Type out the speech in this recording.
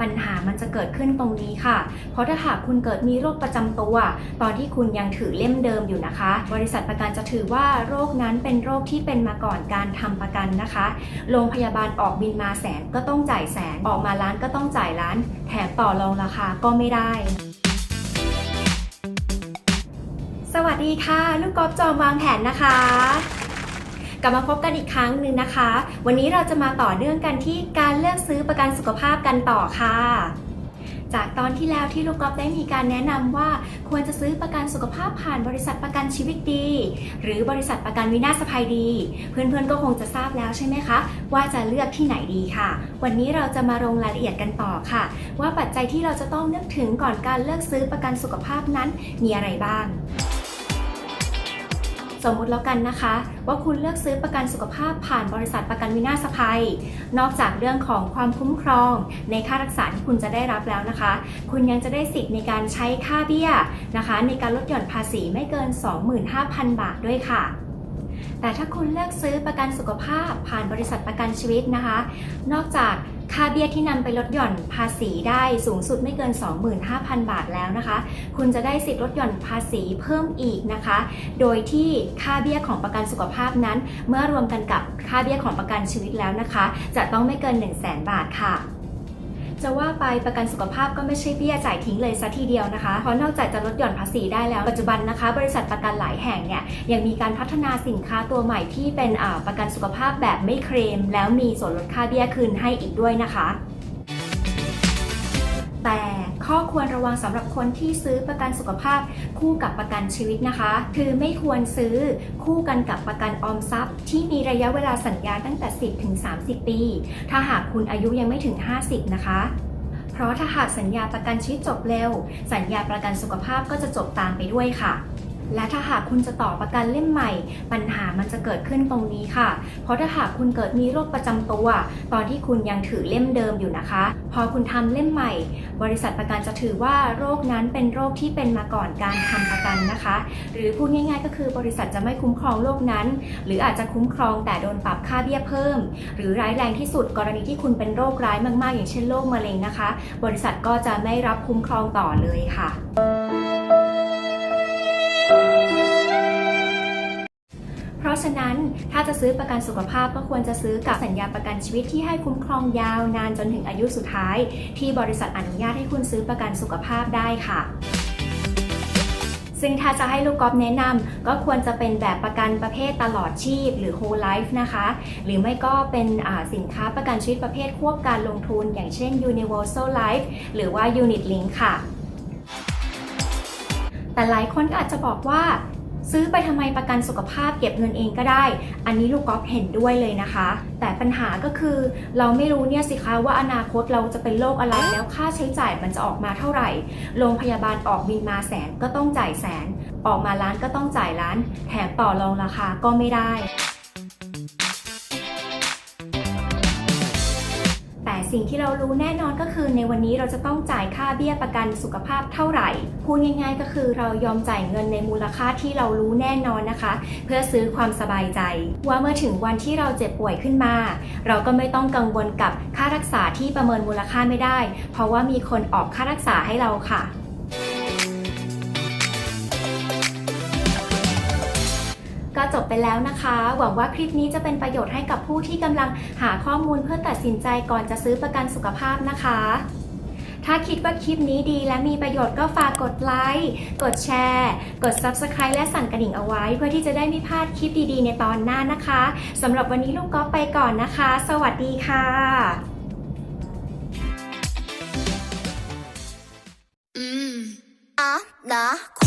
ปัญหามันจะเกิดขึ้นตรงนี้ค่ะ เพราะถ้าหากคุณเกิดมีโรคประจำตัว ตอนที่คุณยังถือเล่มเดิมอยู่นะคะ บริษัทประกันจะถือว่าโรคนั้นเป็นโรคที่เป็นมาก่อนการทำประกันนะคะ โรงพยาบาลออกบินมาแสนก็ต้องจ่ายแสน ออกมาล้านก็ต้องจ่ายล้าน แถมต่อรองราคาก็ไม่ได้สวัสดีค่ะ ลูกกอล์ฟจอมวางแผนนะคะ กลับมาพบกันอีกครั้งหนึ่งนะคะ วันนี้เราจะมาต่อเนื่องกันที่การเลือกซื้อประกันสุขภาพกันต่อค่ะจากตอนที่แล้วที่ลูกกอล์ฟได้มีการแนะนำว่าควรจะซื้อประกันสุขภาพผ่านบริษัทประกันชีวิตดี หรือบริษัทประกันวินาศภัยดี เพื่อนๆก็คงจะทราบแล้วใช่ไหมคะ ว่าจะเลือกที่ไหนดีค่ะ วันนี้เราจะมาลงรายละเอียดกันต่อค่ะ ว่าปัจจัยที่เราจะต้องนึกถึงก่อนการเลือกซื้อประกันสุขภาพนั้นมีอะไรบ้าง สมมุติแล้วกันนะคะ ว่าคุณเลือกซื้อประกันสุขภาพผ่านบริษัทประกันวินาศภัย นอกจากเรื่องของความคุ้มครอง ในค่ารักษาที่คุณจะได้รับแล้วนะคะ คุณยังจะได้สิทธิ์ในการใช้ค่าเบี้ยนะคะ ในการลดหย่อนภาษีไม่เกิน 25,000 บาทด้วยค่ะแต่ถ้าคุณเลือกซื้อประกันสุขภาพผ่านบริษัทประกันชีวิตนะคะ นอกจาก ค่าเบี้ยที่นำไปลดหย่อนภาษีได้สูงสุดไม่เกิน 25,000 บาทแล้วนะคะ คุณจะได้สิทธิ์ลดหย่อนภาษีเพิ่มอีกนะคะ โดยที่ค่าเบี้ยของประกันสุขภาพนั้น เมื่อรวมกันกับค่าเบี้ยของประกันชีวิตแล้วนะคะ จะต้องไม่เกิน 1 0 0 0 0แบาทค่ะ จะว่าไปประกันสุขภาพก็ไม่ใช่เบี้ยจ่ายทิ้งเลยซะทีเดียวนะคะ เพราะนอกจากจะลดหย่อนภาษีได้แล้ว ปัจจุบันนะคะ บริษัทประกันหลายแห่งเนี่ยยังมีการพัฒนาสินค้าตัวใหม่ที่เป็นประกันสุขภาพแบบไม่เคลม แล้วมีส่วนลดค่าเบี้ยคืนให้อีกด้วยนะคะ แต่ ข้อควรระวังสำหรับคนที่ซื้อประกันสุขภาพคู่กับประกันชีวิตนะคะ คือไม่ควรซื้อคู่กันกับประกันออมทรัพย์ ที่มีระยะเวลาสัญญาตั้งแต่ 10ถึง30 ปี ถ้าหากคุณอายุยังไม่ถึง 50 นะคะเพราะถ้าหากสัญญาประกันชีวิตจบเร็ว สัญญาประกันสุขภาพก็จะจบตามไปด้วยค่ะ และถ้าหากคุณจะต่อประกันเล่มใหม่ ปัญหามันจะเกิดขึ้นตรงนี้ค่ะ เพราะถ้าหากคุณเกิดมีโรคประจำตัว ตอนที่คุณยังถือเล่มเดิมอยู่นะคะ พอคุณทำเล่มใหม่ บริษัทประกันจะถือว่าโรคนั้นเป็นโรคที่เป็นมาก่อนการทำประกันนะคะ หรือพูดง่าย ๆ ก็คือบริษัทจะไม่คุ้มครองโรคนั้น หรืออาจจะคุ้มครองแต่โดนปรับค่าเบี้ยเพิ่ม หรือร้ายแรงที่สุดกรณีที่คุณเป็นโรคร้ายมากๆ อย่างเช่นโรคมะเร็งนะคะ บริษัทก็จะไม่รับคุ้มครองต่อเลยค่ะ เพราะฉะนั้นถ้าจะซื้อประกันสุขภาพก็ควรจะซื้อกับสัญญาประกันชีวิตที่ให้คุ้มครองยาวนานจนถึงอายุสุดท้าย ที่บริษัทอนุญาตให้คุณซื้อประกันสุขภาพได้ค่ะซึ่งถ้าจะให้ลูกกอล์ฟแนะนำก็ควรจะเป็นแบบประกันประเภทตลอดชีพ หรือ whole life นะคะ หรือไม่ก็เป็นสินค้าประกันชีวิตประเภทควบการลงทุน อย่างเช่น universal life หรือว่า unit link ค่ะ แต่หลายคนก็อาจจะบอกว่า ซื้อไปทำไมประกันสุขภาพเก็บเงินเองก็ได้ อันนี้ลูกกอล์ฟเห็นด้วยเลยนะคะ แต่ปัญหาก็คือเราไม่รู้เนี่ยสิคะว่าอนาคตเราจะเป็นโรคอะไรแล้วค่าใช้จ่ายมันจะออกมาเท่าไหร่ โรงพยาบาลออกบินมาแสนก็ต้องจ่ายแสน ออกมาล้านก็ต้องจ่ายล้าน แถมต่อรองราคาก็ไม่ได้ สิ่งที่เรารู้แน่นอนก็คือในวันนี้เราจะต้องจ่ายค่าเบี้ยประกันสุขภาพเท่าไหร่ พูดง่าย ๆ ก็คือเรายอมจ่ายเงินในมูลค่าที่เรารู้แน่นอนนะคะ เพื่อซื้อความสบายใจ ว่าเมื่อถึงวันที่เราเจ็บป่วยขึ้นมา เราก็ไม่ต้องกังวลกับค่ารักษาที่ประเมินมูลค่าไม่ได้ เพราะว่ามีคนออกค่ารักษาให้เราค่ะ ไปแล้วนะคะ หวังว่าคลิปนี้จะเป็นประโยชน์ให้กับผู้ที่กำลังหาข้อมูลเพื่อตัดสินใจก่อนจะซื้อประกันสุขภาพนะคะ ถ้าคิดว่าคลิปนี้ดีและมีประโยชน์ก็ฝากกดไลค์ กดแชร์ กด Subscribe และสั่นกระดิ่งเอาไว้ เพื่อที่จะได้ไม่พลาดคลิปดีๆ ในตอนหน้านะคะสำหรับวันนี้ลูกก๊อฟไปก่อนนะคะ สวัสดีค่ะ나나